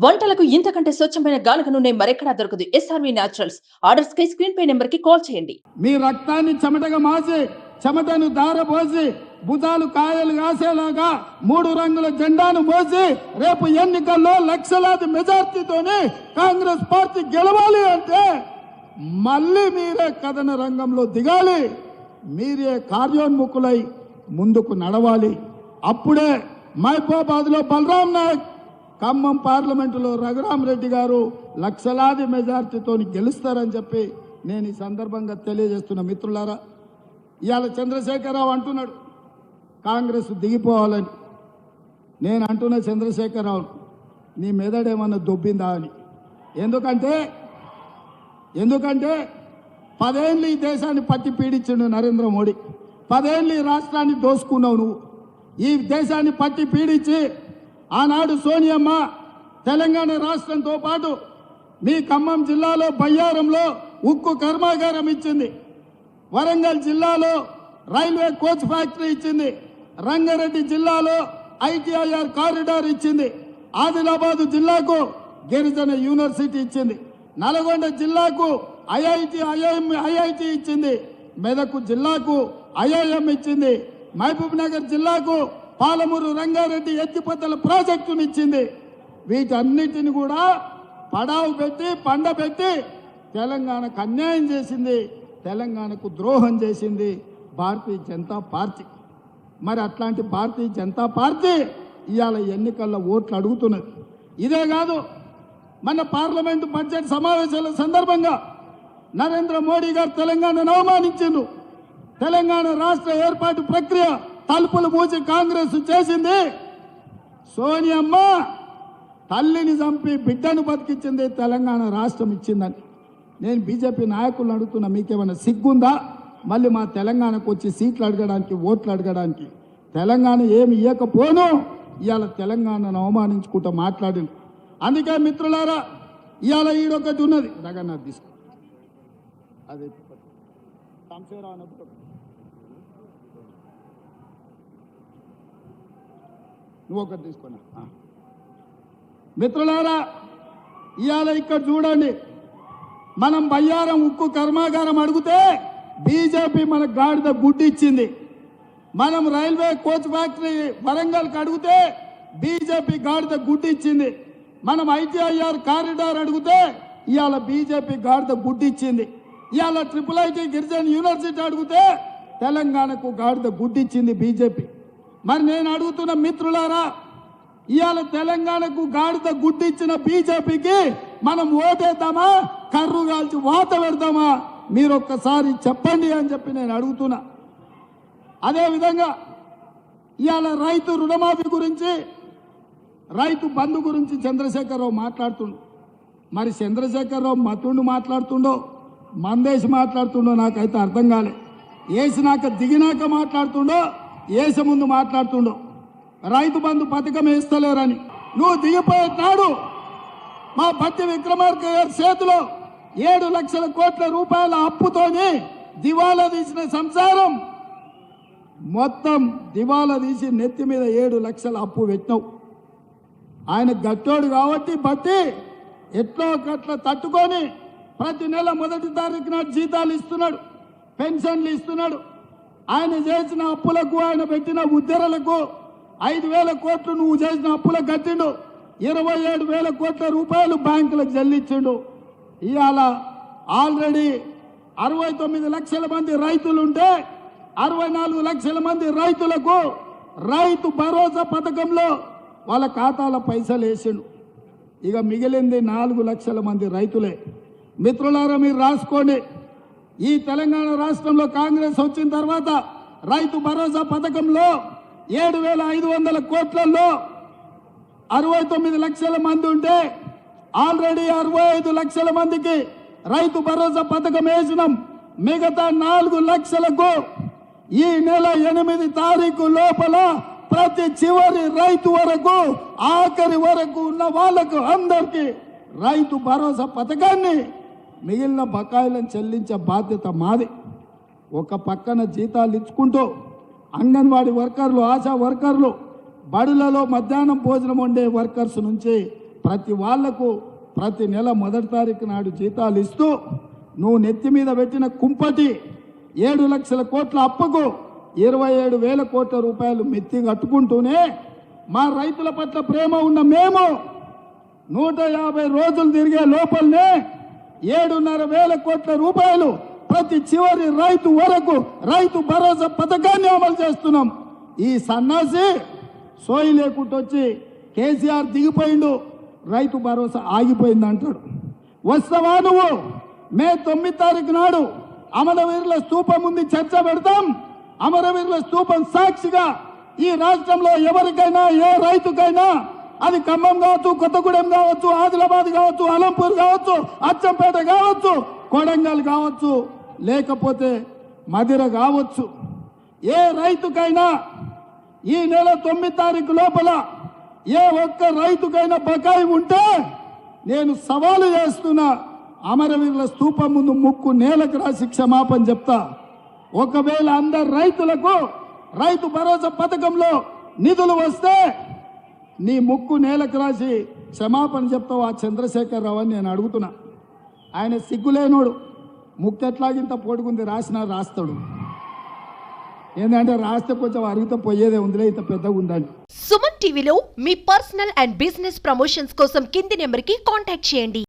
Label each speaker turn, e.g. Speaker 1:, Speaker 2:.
Speaker 1: వంటలకు ఇంతకంటే స్వచ్ఛమైన గానుక నూనె మరెక్కడా దొరకదు. ఎస్ఆర్వి న్యాచురల్స్ ఆర్డర్స్ కై స్క్రీన్ పే నెంబర్కి కాల్ చేయండి.
Speaker 2: మీ రక్తాన్ని చెమటగా మాసి చెమటను దారపోసి భుజాలు కాయలు కాసేలాగా మూడు రంగుల జెండాను మోసి రేపు ఎన్నికల్లో లక్షలాది మెజార్టీతోనే కాంగ్రెస్ పార్టీ గెలవాలి అంటే మళ్ళీ మీరే కథన రంగంలో దిగాలి. మీరే కార్యోన్ముఖులై ముందుకు నడవాలి. అప్పుడే మహబూబాబాద్లో బలరాం నాయక్ ఖమ్మం పార్లమెంటులో రఘురామరెడ్డి గారు లక్షలాది మెజార్టీతో గెలుస్తారని చెప్పి నేను ఈ సందర్భంగా తెలియజేస్తున్న మిత్రులారా ఇవాళ చంద్రశేఖరరావు అంటున్నాడు కాంగ్రెస్ దిగిపోవాలని. నేను అంటున్న చంద్రశేఖరరావు నీ మెదడేమన్నా దొబ్బిందా అని. ఎందుకంటే ఎందుకంటే పదేళ్ళు ఈ దేశాన్ని పట్టి పీడించిండు నరేంద్ర మోడీ. పదేళ్ళు ఈ రాష్ట్రాన్ని దోసుకున్నావు నువ్వు. ఈ దేశాన్ని పట్టి పీడించి ఆనాడు సోనియమ్మ తెలంగాణ రాష్ట్రంతో పాటు మీ ఖమ్మం జిల్లాలో బయ్యారంలో ఉక్కు కర్మాగారం ఇచ్చింది. వరంగల్ జిల్లాలో రైల్వే కోచ్ ఫ్యాక్టరీ ఇచ్చింది. రంగారెడ్డి జిల్లాలో ఐటీఐఆర్ కారిడార్ ఇచ్చింది. ఆదిలాబాద్ జిల్లాకు గిరిజన యూనివర్సిటీ ఇచ్చింది. నల్గొండ జిల్లాకు ఐఐటి ఐఐఎం ఐఐటి ఇచ్చింది. మెదక్ జిల్లాకు ఐఐఎం ఇచ్చింది. మహబూబ్ నగర్ జిల్లాకు పాలమూరు రంగారెడ్డి ఎత్తిపోతల ప్రాజెక్టును ఇచ్చింది వీటన్నిటిని కూడా పడావు పెట్టి పండబెట్టి తెలంగాణకు అన్యాయం చేసింది. తెలంగాణకు ద్రోహం చేసింది భారతీయ జనతా పార్టీ. మరి అట్లాంటి భారతీయ జనతా పార్టీ ఇవాళ ఎన్నికల్లో ఓట్లు అడుగుతున్నది. ఇదే కాదు మన పార్లమెంటు బడ్జెట్ సమావేశాల సందర్భంగా నరేంద్ర మోడీ గారు తెలంగాణను అవమానించిండు. తెలంగాణ రాష్ట్ర ఏర్పాటు ప్రక్రియ తలుపులు మూసి కాంగ్రెస్ చేసింది. సోనియమ్మ తల్లిని చంపి బిడ్డను బతికించింది తెలంగాణ రాష్ట్రం ఇచ్చిందని. నేను బీజేపీ నాయకులను అడుగుతున్నా మీకేమైనా సిగ్గుందా? మళ్ళీ మా తెలంగాణకు వచ్చి సీట్లు అడగడానికి ఓట్లు అడగడానికి. తెలంగాణ ఏమి ఇవ్వకపోను ఇవాళ తెలంగాణను అవమానించుకుంటూ మాట్లాడింది. అందుకే మిత్రులారా ఇవాళ ఈడొకటి ఉన్నది. రగన్నాథ్ తీసుకు. అదే నువ్వు ఒకటి తీసుకున్నా మిత్రులారా ఇవాళ ఇక్కడ చూడండి. మనం బయ్యారం ఉక్కు కర్మాగారం అడిగితే బీజేపీ మన గాడిద గుడ్డి ఇచ్చింది. మనం రైల్వే కోచ్ ఫ్యాక్టరీ వరంగల్కి అడిగితే బీజేపీ గాడిద గుడ్డి ఇచ్చింది. మనం ఐటీఐఆర్ కారిడార్ అడిగితే ఇవాళ బీజేపీ గాడిద గుడ్డి ఇచ్చింది. ఇవాళ ట్రిపుల్ ఐటీ గిరిజన యూనివర్సిటీ అడిగితే తెలంగాణకు గాడిద గుడ్డిచ్చింది బీజేపీ. మరి నేను అడుగుతున్న మిత్రులారా ఇవాళ తెలంగాణకు గాడిద గుడ్డిచ్చిన బీజేపీకి మనం ఓటేద్దామా? కర్రు కాల్చి వాత పెడతామా మీరు ఒక్కసారి చెప్పండి అని చెప్పి నేను అడుగుతున్నా. అదేవిధంగా ఇవాళ రైతు రుణమాఫీ గురించి రైతు బంధు గురించి చంద్రశేఖరరావు మాట్లాడుతుండు. మరి చంద్రశేఖరరావు మతుండు మాట్లాడుతుండో మందేసి మాట్లాడుతుండో నాకైతే అర్థం కాలే. వేసినాక దిగినాక మాట్లాడుతుండో వేసే ముందు మాట్లాడుతుండవు రైతు బంధు పథకం వేస్తలేరని. నువ్వు దిగిపోయే నాడు మా పత్తి విక్రమార్క గారి చేతిలో ఏడు లక్షల కోట్ల రూపాయల అప్పుతోని దివాలా తీసిన సంసారం. మొత్తం దివాలా తీసి నెత్తి మీద ఏడు లక్షల అప్పు పెట్టినావు. ఆయన గట్టోడు కాబట్టి బట్టి ఎట్లో గట్ల తట్టుకొని ప్రతి నెల మొదటి తారీఖు జీతాలు ఇస్తున్నాడు పెన్షన్లు ఇస్తున్నాడు. ఆయన చేసిన అప్పులకు ఆయన పెట్టిన ఉద్దరలకు ఐదు వేల కోట్లు నువ్వు చేసిన అప్పులకు కట్టిండు ఇరవై ఏడు వేల కోట్ల రూపాయలు బ్యాంకులకు చెల్లించిండు. ఇవాళ ఆల్రెడీ అరవై తొమ్మిది లక్షల మంది రైతులుంటే అరవై నాలుగు లక్షల మంది రైతులకు రైతు భరోసా పథకంలో వాళ్ళ ఖాతాల పైసలు వేసిండు. ఇక మిగిలింది నాలుగు లక్షల మంది రైతులే. మిత్రులారా మీరు రాసుకోండి. ఈ తెలంగాణ రాష్ట్రంలో కాంగ్రెస్ వచ్చిన తర్వాత రైతు భరోసా పథకంలో ఏడు వేల ఐదు వందల కోట్లలో అరవై తొమ్మిది లక్షల మంది ఉంటే ఆల్రెడీ అరవై ఐదు లక్షల మందికి రైతు భరోసా పథకం వేసినాం. మిగతా నాలుగు లక్షలకు ఈ నెల ఎనిమిది తారీఖు లోపల ప్రతి చివరి రైతు వరకు ఆఖరి వరకు ఉన్న వాళ్ళకు అందరికీ రైతు భరోసా పథకాన్ని మిగిలిన బకాయిలను చెల్లించే బాధ్యత మాది. ఒక పక్కన జీతాలు ఇచ్చుకుంటూ అంగన్వాడీ వర్కర్లు ఆశా వర్కర్లు బడులలో మధ్యాహ్నం భోజనం వండే వర్కర్స్ నుంచి ప్రతి వాళ్ళకు ప్రతి నెల మొదటి తారీఖు నాడు జీతాలు ఇస్తూ నువ్వు నెత్తి మీద పెట్టిన కుంపటి ఏడు లక్షల కోట్ల అప్పుకు ఇరవై ఏడు వేల కోట్ల రూపాయలు మెత్తి కట్టుకుంటూనే మా రైతుల పట్ల ప్రేమ ఉన్న మేము నూట యాభై రోజులు తిరిగే లోపలనే ఏడున్నర వేల కోట్ల రూపాయలు ప్రతి చివరి రైతు వరకు రైతు భరోసా పథకాన్ని అమలు చేస్తున్నాం. ఈ సన్నాసి సోయి లేకుండా వచ్చి కేసీఆర్ దిగిపోయిండు రైతు భరోసా ఆగిపోయింది అంటాడు. వస్తావా నువ్వు? మే తొమ్మిది తారీఖు నాడు అమరవీరుల స్తూపం ముందు చర్చ పెడతాం. అమరవీరుల స్తూపం సాక్షిగా ఈ రాష్ట్రంలో ఎవరికైనా ఏ రైతుకైనా అది ఖమ్మం కావచ్చు కొత్తగూడెం కావచ్చు ఆదిలాబాద్ కావచ్చు అలంపూర్ కావచ్చు అచ్చంపేట కావచ్చు కొడంగల్ కావచ్చు లేకపోతే మదిర కావచ్చు. ఏ రైతుకైనా ఈ నెల తొమ్మిది తారీఖు లోపల ఏ ఒక్క రైతుకైనా బకాయి ఉంటే నేను సవాలు చేస్తున్నా అమరవీరుల స్తూపం ముందు ముక్కు నేలకు రాసి క్షమాపణ చెప్తా. ఒకవేళ అందరు రైతులకు రైతు భరోసా పథకంలో నిధులు వస్తే నీ ముక్కు నేలకు రాసి క్షమాపణ చెప్తావు ఆ చంద్రశేఖరరావు అని నేను అడుగుతున్నా. ఆయన సిగ్గులేనోడు. ముక్కు ఎట్లాగింత పొడుగుంది రాసినా రాస్తాడు. ఏంటంటే రాస్తే కొంచెం అరిగితే పోయేదే ఉందిలే ఇంత పెద్దగా ఉందని.
Speaker 3: సుమన్ టీవీలో మీ పర్సనల్ అండ్ బిజినెస్ ప్రమోషన్స్ కోసం కింది నెంబర్కి కాంటాక్ట్ చేయండి.